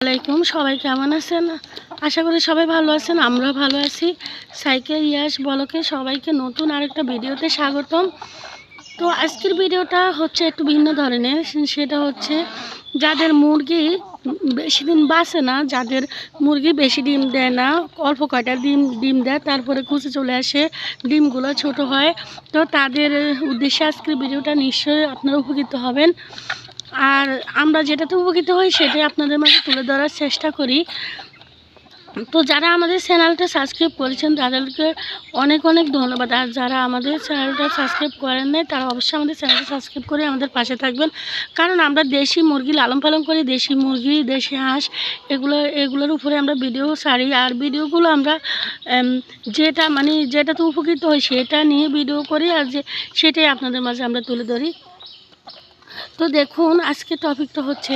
আলাইকুম, সবাই কেমন আছেন? আশা করি সবাই ভালো আছেন আমরা ভালো আছি। সাইকেল, ইয়াস, বলকে সবাইকে নতুন আরেকটা ভিডিওতে স্বাগতম। তো আজকের ভিডিওটা হচ্ছে একটু ভিন্ন ধরনের, সেটা হচ্ছে যাদের মুরগি বেশি দিন বাঁচে না, যাদের মুরগি বেশি ডিম দেয় না, অল্প কয়টা ডিম ডিম দেয়, তারপরে কুচে চলে আসে, ডিমগুলো ছোট হয়। তো তাদের উদ্দেশ্যে আজকের ভিডিওটা নিশ্চয়ই আপনারা উপকৃত হবেন। আর আমরা যেটাতে উপকৃত হই সেটাই আপনাদের মাঝে তুলে ধরার চেষ্টা করি। তো যারা আমাদের চ্যানেলটা সাবস্ক্রাইব করেছেন, তাদেরকে অনেক অনেক ধন্যবাদ। আর যারা আমাদের চ্যানেলটা সাবস্ক্রাইব করেন নাই, তারা অবশ্যই আমাদের চ্যানেলটা সাবস্ক্রাইব করে আমাদের পাশে থাকবেন। কারণ আমরা দেশি মুরগি লালন পালন করি, দেশি মুরগি, দেশি হাঁস, এগুলো, এগুলোর উপরে আমরা ভিডিও ছাড়ি। আর ভিডিওগুলো আমরা যেটা মানে যেটাতে উপকৃত হই সেটা নিয়ে ভিডিও করি। আর যে, সেটাই আপনাদের মাঝে আমরা তুলে ধরি। তো দেখুন, আজকে টপিকটা হচ্ছে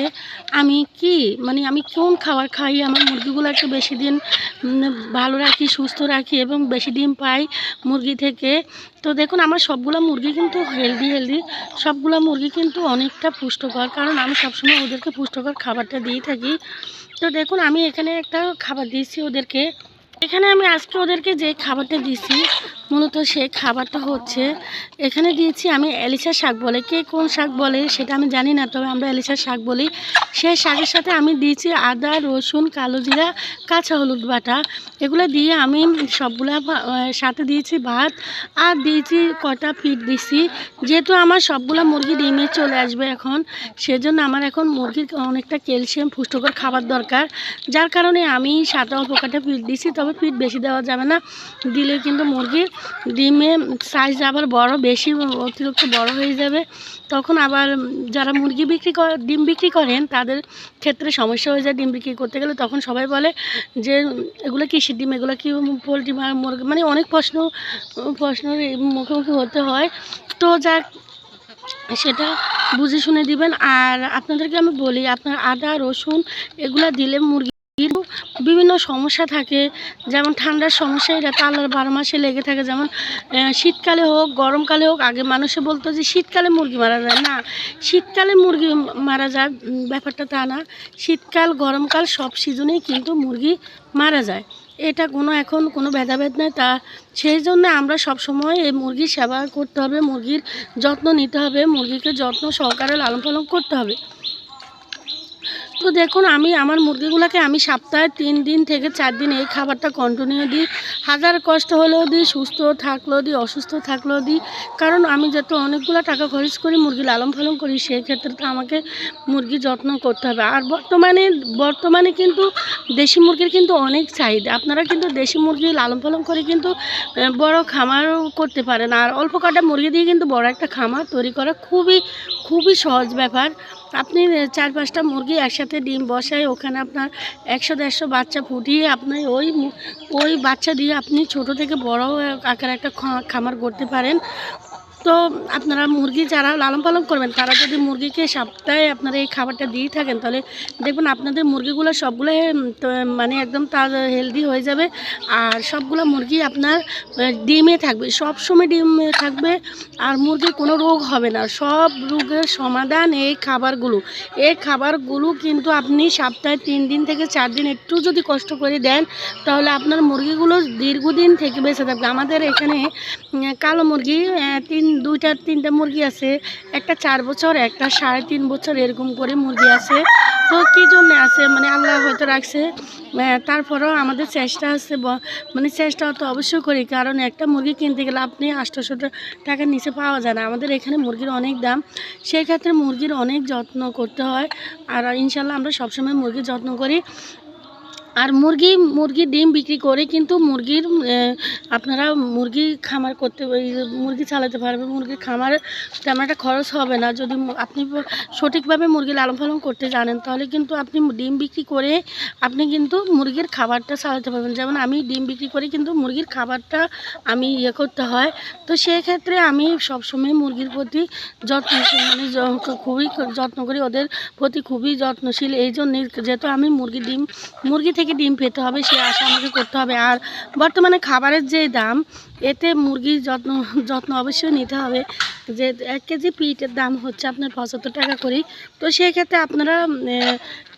আমি কি? মানে আমি কোন খাবার খাই? আমার মুরগিগুলোকে বেশি দিন ভালো রাখি, সুস্থ রাখি এবং বেশি ডিম পাই মুরগি থেকে। তো দেখুন, আমার সবগুলো মুরগি কিন্তু হেলদি হেলদি সবগুলো মুরগি কিন্তু অনেকটা পুষ্টকর, কারণ আমি সবসময় ওদেরকে পুষ্টকর খাবারটা দিয়ে থাকি। তো দেখুন, আমি এখানে একটা খাবার দিয়েছি ওদেরকে। এখানে আমি আজকে ওদেরকে যে খাবারটা দিয়েছি মূলত সেই খাবারটা হচ্ছে, এখানে দিয়েছি আমি এলিচা শাক বলে। কে কোন শাক বলে সেটা আমি জানি না, তবে আমরা এলিচা শাক বলি। সেই শাকের সাথে আমি দিয়েছি আদা, রসুন, কালো জিরা, কাঁচা হলুদ বাটা। এগুলো দিয়ে আমি সবগুলা সাথে দিয়েছি ভাত আর দিয়েছি কটা ফিট দিয়েছি যেহেতু আমার সবগুলা মুরগি ডিমে চলে আসবে এখন, সেজন্য আমার এখন মুরগির অনেকটা ক্যালসিয়াম পুষ্টিকর খাবার দরকার। যার কারণে আমি সাত অল্প কাটা ফিট দিয়েছি তবে ফিট বেশি দেওয়া যাবে না। দিলে কিন্তু মুরগির ডিমে সাইজ আবার বড়, বেশি অতিরিক্ত বড় হয়ে যাবে। তখন আবার যারা মুরগি বিক্রি করে ডিম বিক্রি করেন, তাদের ক্ষেত্রে সমস্যা হয়ে যায় ডিম বিক্রি করতে গেলে। তখন সবাই বলে যে, এগুলো কিসের ডিম? এগুলো কি পোলট্রি মুরগি? মানে অনেক প্রশ্ন প্রশ্নের মুখোমুখি হতে হয়। তো যাক, সেটা বুঝে শুনে দিবেন। আর আপনাদেরকে আমি বলি, আপনার আদা, রসুন, এগুলা দিলে মুরগির বিভিন্ন সমস্যা থাকে, যেমন ঠান্ডার সমস্যা, এটা তো আল্লাহর বারো মাসে লেগে থাকে, যেমন শীতকালে হোক, গরমকালে হোক, আগে মানুষে বলতো যে শীতকালে মুরগি মারা যায়। না, শীতকালে মুরগি মারা যায় ব্যাপারটা তা না। শীতকাল, গরমকাল সব সিজনেই কিন্তু মুরগি মারা যায়। এটা কোনো, এখন কোনো ভেদাভেদ নেই তা। সেই জন্য আমরা সব সময় এই মুরগির সেবা করতে হবে, মুরগির যত্ন নিতে হবে, মুরগিকে যত্ন সহকারে লালন পালন করতে হবে। দেখুন, আমি আমার মুরগিগুলোকে আমি সপ্তাহে তিন দিন থেকে চার দিন এই খাবারটা কন্টিনিউ দিই। হাজার কষ্ট হলেও দিই, সুস্থ থাকলেও দিই, অসুস্থ থাকলেও দিই। কারণ আমি যত অনেকগুলো টাকা খরচ করি, মুরগি লালন পালন করি, সেই ক্ষেত্রে তো আমাকে মুরগি যত্ন করতে হবে। আর বর্তমানে বর্তমানে কিন্তু দেশি মুরগির কিন্তু অনেক চাহিদা। আপনারা কিন্তু দেশি মুরগি লালন পালন করে কিন্তু বড় খামারও করতে পারেন। আর অল্প কটা মুরগি দিয়ে কিন্তু বড় একটা খামার তৈরি করা খুবই খুবই সহজ ব্যাপার। আপনি চার পাঁচটা মুরগি একসাথে ডিম বসায়, ওখানে আপনার একশো দেড়শো বাচ্চা ফুটিয়ে আপনি ওই ওই বাচ্চা দিয়ে আপনি ছোট থেকে বড় আকার একটা খামার করতে পারেন। তো আপনারা মুরগি যারা লালন পালন করবেন, তারা যদি মুরগিকে সপ্তাহে আপনারা এই খাবারটা দিয়ে থাকেন, তাহলে দেখবেন আপনাদের মুরগিগুলো সবগুলো মানে একদম তার হেলদি হয়ে যাবে। আর সবগুলো মুরগি আপনার ডিমে থাকবে। সব সময় ডিমে থাকবে, আর মুরগির কোনো রোগ হবে না। সব রোগের সমাধান এই খাবারগুলো। এই খাবারগুলো কিন্তু আপনি সপ্তাহে তিন দিন থেকে চার দিন একটু যদি কষ্ট করে দেন, তাহলে আপনার মুরগিগুলো দীর্ঘদিন থেকে বেঁচে থাকবে। আমাদের এখানে কালো মুরগি তিন দুইটা, তিনটা মুরগি আছে, একটা চার বছর, একটা সাড়ে তিন বছর এরকম করে মুরগি আছে। তো কী জন্য আছে? মানে আল্লাহ হয়তো রাখছে। তারপরেও আমাদের চেষ্টা আছে মানে চেষ্টা তো অবশ্যই করি, কারণ একটা মুরগি কিনতে গেলে আপনি আটশোশো টাকার নিচে পাওয়া যায় না। আমাদের এখানে মুরগির অনেক দাম। সেই ক্ষেত্রে মুরগির অনেক যত্ন করতে হয়। আর ইনশাল্লাহ আমরা সবসময় মুরগির যত্ন করি। আর মুরগি মুরগির ডিম বিক্রি করে, কিন্তু মুরগির আপনারা মুরগি খামার করতে মুরগি চালাতে পারবে মুরগির খামার তেমন একটা খরচ হবে না। যদি আপনি সঠিকভাবে মুরগি লালন পালন করতে জানেন, তাহলে কিন্তু আপনি ডিম বিক্রি করে আপনি কিন্তু মুরগির খাবারটা চালাতে পারবেন। যেমন আমি ডিম বিক্রি করে, কিন্তু মুরগির খাবারটা আমি ইয়ে করতে হয়। তো সেক্ষেত্রে আমি সবসময় মুরগির প্রতি যত্ন মানে খুবই যত্ন করি, ওদের প্রতি খুবই যত্নশীল। এই জন্যই যেহেতু আমি মুরগির ডিম, মুরগি থেকে ডিম পেতে হবে সে আশা আমাকে করতে হবে। আর বর্তমানে খাবারের যে দাম এতে মুরগির যত্ন যত্ন অবশ্যই নিতে হবে। যে এক কেজি পিটের দাম হচ্ছে আপনার পঁচাত্তর টাকা করে তো সেই ক্ষেত্রে আপনারা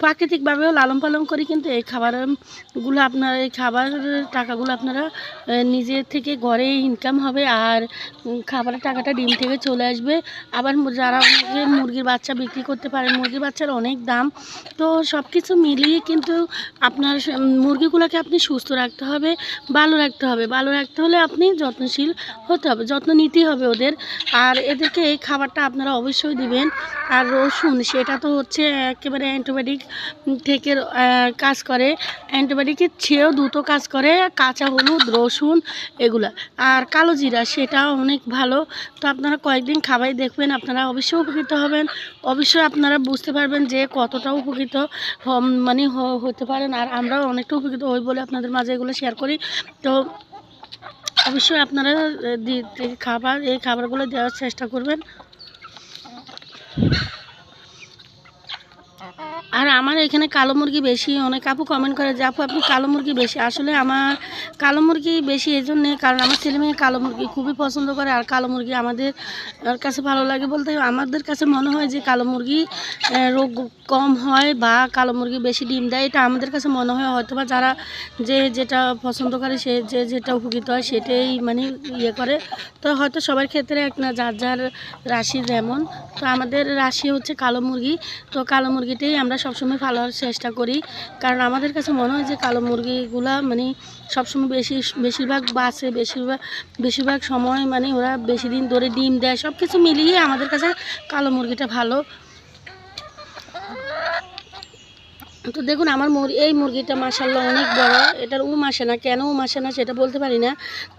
প্রাকৃতিকভাবেও লালন পালন করে কিন্তু এই খাবারগুলো আপনার, এই খাবার টাকাগুলো আপনারা নিজের থেকে ঘরে ইনকাম হবে আর খাবারের টাকাটা ডিম থেকে চলে আসবে। আবার যারা অনেকে মুরগির বাচ্চা বিক্রি করতে পারেন মুরগির বাচ্চার অনেক দাম। তো সব কিছু মিলিয়ে কিন্তু আপনার, মুরগিগুলোকে আপনি সুস্থ রাখতে হবে, ভালো রাখতে হবে। ভালো রাখতে হলে আপনি যত্নশীল হতে হবে, যত্ন নিতেই হবে ওদের। আর এদেরকে এই খাবারটা আপনারা অবশ্যই দিবেন। আর রসুন, সেটা তো হচ্ছে একেবারে অ্যান্টিবায়োটিক থেকে কাজ করে। অ্যান্টিবায়োটিকের চেয়েও দ্রুত কাজ করে, কাঁচা হলুদ, রসুন এগুলা। আর কালো জিরা সেটা অনেক ভালো। তো আপনারা কয়েকদিন খাবাই দেখবেন, আপনারা অবশ্যই উপকৃত হবেন। অবশ্যই আপনারা বুঝতে পারবেন যে কতটা উপকৃত মানে হতে পারেন। আর আমরাও অনেকটা উপকৃত হই বলে আপনাদের মাঝে এগুলো শেয়ার করি। তো অবশ্যই আপনারা খাবার এই খাবারগুলো দেওয়ার চেষ্টা করবেন। আর আমার এখানে কালো মুরগি বেশি, অনেক আপু কমেন্ট করে যে, আপু, আপনি কালো মুরগি বেশি। আসলে আমার কালো মুরগি বেশি এই জন্যে কারণ আমার ছেলে মেয়ে কালো মুরগি খুবই পছন্দ করে, আর কালো মুরগি আমাদের কাছে ভালো লাগে বলতে আমাদের কাছে মনে হয় যে, কালো মুরগি রোগ কম হয় বা কালো মুরগি বেশি ডিম দেয়, এটা আমাদের কাছে মনে হয় হয়তো বা যারা যে যেটা পছন্দ করে, সে যে যেটা উপকৃত হয়, সেটাই মানে ইয়ে করে। তো হয়তো সবার ক্ষেত্রে এক না, যার যার রাশি যেমন, তো আমাদের রাশি হচ্ছে কালো মুরগি। তো কালো মুরগিটাই আমরা সবসময় হওয়ার চেষ্টা করি। কারণ আমাদের কাছে মনে হয় যে কালো মুরগিগুলো মানে সবসময় বেশি, বেশিরভাগ বাসে, বেশিরভাগ বেশিরভাগ সময় মানে ওরা বেশি দিন ধরে ডিম দেয়। সব কিছু মিলিয়ে আমাদের কাছে কালো মুরগিটা ভালো। তো দেখুন, আমার মুরগি এই মুরগিটা মাসাল্লাহ অনেক বড়। এটার উম আসে না, কেন উম আসে না সেটা বলতে পারি না।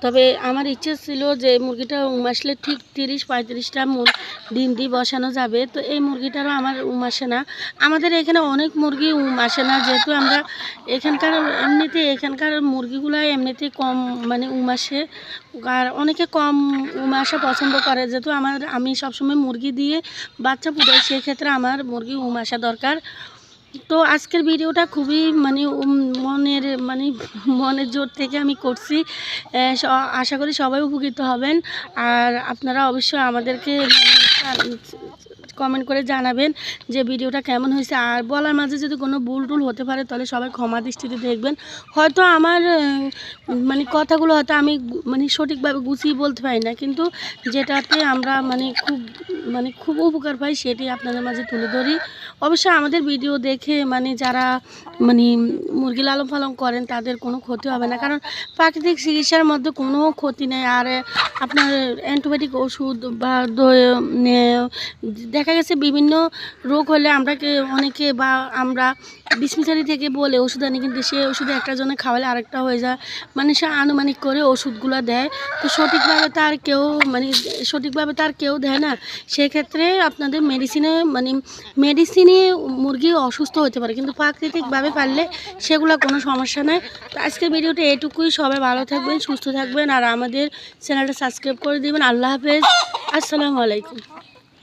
তবে আমার ইচ্ছে ছিল যে মুরগিটা উম আসলে ঠিক তিরিশ পঁয়ত্রিশটা ডিম দিয়ে বসানো যাবে। তো এই মুরগিটারও আমার উম আসে না। আমাদের এখানে অনেক মুরগি উম আসে না, যেহেতু আমরা এখানকার এমনিতে এখানকার মুরগিগুলো এমনিতে কম মানে উম আসে। আর অনেকে কম উম আসা পছন্দ করে। যেহেতু আমার, আমি সবসময় মুরগি দিয়ে বাচ্চা ফুটাই সেক্ষেত্রে আমার মুরগি উম আসা দরকার। তো আজকের ভিডিওটা খুবই মানে মনের মানে মনের জোর থেকে আমি করছি। আশা করি সবাই উপকৃত হবেন। আর আপনারা অবশ্যই আমাদেরকে কমেন্ট করে জানাবেন যে ভিডিওটা কেমন হয়েছে। আর বলার মাঝে যদি কোনো ভুল টুল হতে পারে, তাহলে সবাই ক্ষমা দৃষ্টিতে দেখবেন। হয়তো আমার মানে কথাগুলো হয়তো আমি মানে সঠিকভাবে গুছিয়ে বলতে পারি না। কিন্তু যেটাতে আমরা মানে খুব মানে খুব উপকার পাই, সেটি আপনাদের মাঝে তুলে ধরি। অবশ্যই আমাদের ভিডিও দেখে মানে যারা মানে মুরগি লালন পালন করেন তাদের কোনো ক্ষতি হবে না। কারণ প্রাকৃতিক চিকিৎসার মধ্যে কোনো ক্ষতি নেই। আর আপনার অ্যান্টিবায়োটিক ওষুধ বা দেখা গেছে বিভিন্ন রোগ হলে আমরা অনেকে বা আমরা ডিসপেন্সারি থেকে বলে ওষুধ আনি, কিন্তু সে ওষুধে একটা জনে খাওয়ালে আরেকটা হয়ে যায়। মানে সে আনুমানিক করে ওষুধগুলো দেয়। তো সঠিকভাবে তার কেউ মানে সঠিকভাবে তার কেউ দেয় না। সেক্ষেত্রে আপনাদের মেডিসিনে মানে মেডিসিনে মুরগি অসুস্থ হতে পারে, কিন্তু প্রাকৃতিকভাবে পারলে সেগুলো কোনো সমস্যা নেই। তো আজকের ভিডিওটা এটুকুই, সবাই ভালো থাকবেন, সুস্থ থাকবেন, আর আমাদের চ্যানেলটা সাবস্ক্রাইব করে দেবেন। আল্লাহ হাফেজ, আসসালামু আলাইকুম।